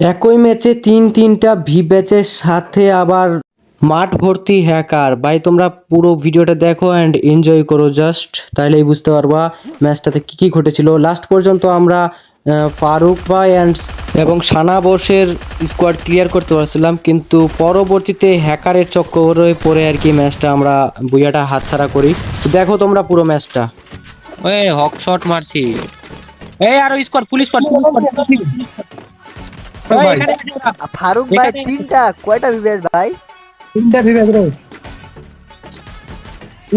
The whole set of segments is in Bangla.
একই ম্যাচে তিন তিনটা ভি ব্যাচের সাথে আবার মাঠ ভর্তি হ্যাকার। ভাই, তোমরা পুরো ভিডিওটা দেখো অ্যান্ড এনজয় করো জাস্ট তাহলেই বুঝতে পারবা ম্যাচটাতে কী কী ঘটেছিল। লাস্ট পর্যন্ত আমরা ফারুক ভাই অ্যান্ড এবং সানা বোসের স্কোয়াড ক্লিয়ার করতে পারছিলাম, কিন্তু পরবর্তীতে হ্যাকারের চক্করে পরে আর কি ম্যাচটা আমরা বুয়াটা হাতছাড়া করি। দেখো তোমরা পুরো ম্যাচটা। ওই হক শট মারছি। এই আরও স্কোয়াড পুলিশ স্কোয়াড ফারুক ভাই তিনটা কয়টা বিবেশ ভাই? তিনটা বিভাগ রে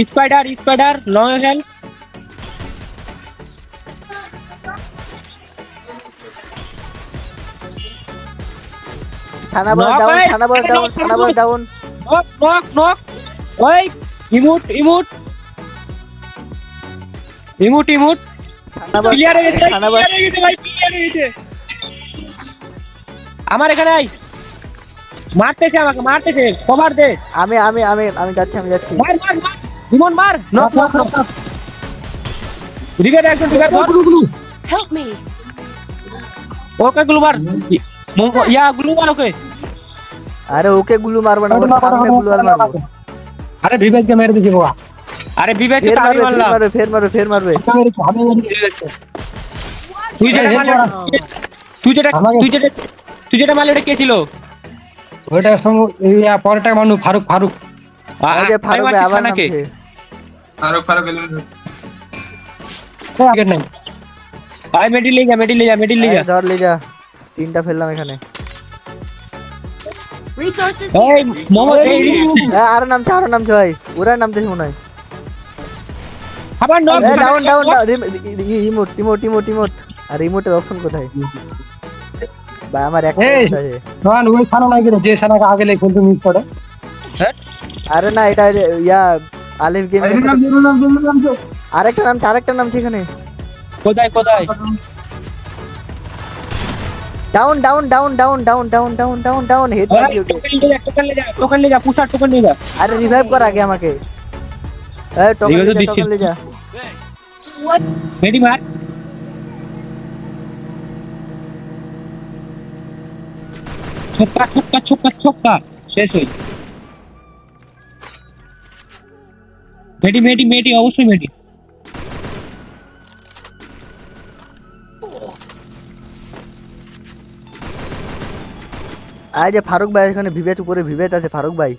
স্পাইডার স্পাইডার লং হেল থানা বল ডাউন থানা বল ডাউন থানা বল knock. Down knock knock knock. ওই ইমুট ইমুট। ইমুট ইমুট। থানা বল থানা বল আমার এখানে আই মারতেছে আমাকে মারতেছে কভার দে। আমি আমি আমি আমি যাচ্ছি আমি যাচ্ছি। মার মার মার ইমন মার। নক নক নক রিভের একজন রিভের ধর Help me! ওকে গ্লু মার। ইয়া গ্লু মার ওকে। আরে ওকে গুলু মারবো না ওর সামনে গুলু আর মারবো আরে বিবেককে মেরে দিছি বাবা আরে বিবেক ফের আমি মারবে ফের মারলাম মারবে ফের মারবে ফের মারবে। তুই যেটা। তুই যেটা তুই যেটা তুই যেটা কে ছিল? ওইটা পরেরটা মানু ফারুক ফারুক। ফারুক আবার নাকি ফারুক ফারুক মেডি লিগা মেডি লিগা মেডি লিগা ধর তিনটা ফেললাম এখানে। আর নাম ভাই। ওরা মনে হয়। আবার down down down remote remote remote remote আর রিমোটের অপশন কোথায়? ভাই আমার এই। ওই সানা নাই করে যে সানাকে আগে লেগে মিস করে। আরে না এটা ইয়া আলিফ গেম আরেকটা নামছে আরেকটা নামছে এখানে। কোথায় কোথায়? Down down down down down down down down down head token token লে যা টোকেন লে যা পুষার টোকেন লে যা। আরে রিভাইভ কর আগে আমাকে। এই টোকেন যা। টোকেন লে যা। মেডি মার? ছক্কা ছক্কা ছক্কা ছক্কা শেষ হই মেডি মেডি মেডি, অবশ্যই মেডি। আয় যে ফারুক ভাই এখানে ভিভেজ উপরে ভিভেজ আছে, ফারুক ভাই।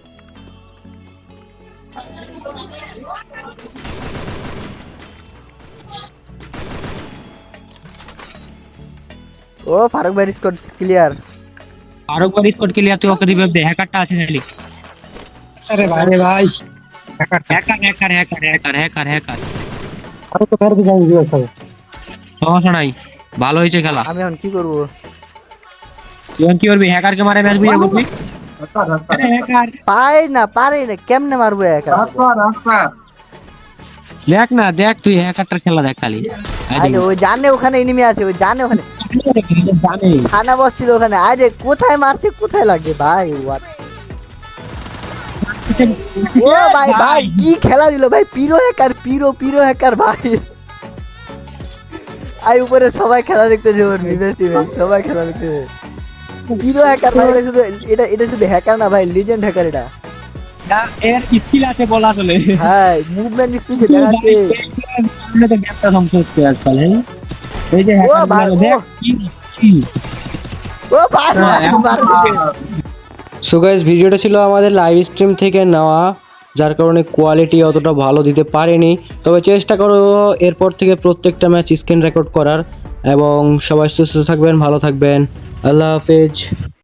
ও, ফারুক ভাই স্কোর ক্লিয়ার আরও একবার স্কোর ক্লিয়ার তুই ওকে রিভাইভ দে হ্যাকারটা আছে খালি আরে ভাই রে ভাই hacker hacker hacker hacker hacker hacker Faruk তো মেরে দিছি আমি বিবেক সাহেব সমস্যা নাই ভালো হয়েছে খেলা আমি এখন কি করব তুই এখন কি করবি হ্যাকারকে মারে ম্যাচ বিয়ে করবি আরে হ্যাকার পাই না পারে না কেমনে মারবো একা দেখ না দেখ তুই হ্যাকারটার খেলা দেখ খালি। আরে ওই জানে ওখানে এনিমি আছে ওই জানে ওখানে। জানে। থানা বসছিল ওখানে। আরে কোথায় মারছে কোথায় লাগছে ভাই what? ও ভাই ভাই। কি খেলা দিল ভাই? Pro hacker pro pro hacker ভাই। আই উপরে সবাই খেলা দেখতেছে ওর বিবেশ টিমে সবাই খেলা দেখতেছে পিরো হ্যাকার ভাই এটা শুধু এটা এটা শুধু হ্যাকার না ভাই লিজেন্ড হ্যাকার এটা। না, এর স্কিল আছে বলা চলে। হ্যাঁ মুভমেন্ট দেখাচ্ছে। তো গ্যাপটা ধ্বংস হচ্ছে আজকাল হ্যাঁ? এই যে ও ভাই, দেখ ও। কি কি ও ভাই হ্যাঁ। সো গাইজ ভিডিওটা ছিল আমাদের লাইভ স্ট্রিম থেকে নেওয়া যার কারণে কোয়ালিটি অতটা ভালো দিতে পারেনি। তবে চেষ্টা করো এরপর থেকে প্রত্যেকটা ম্যাচ স্ক্রিন রেকর্ড করার এবং সবাই সুস্থ থাকবেন ভালো থাকবেন। আল্লাহ হাফেজ।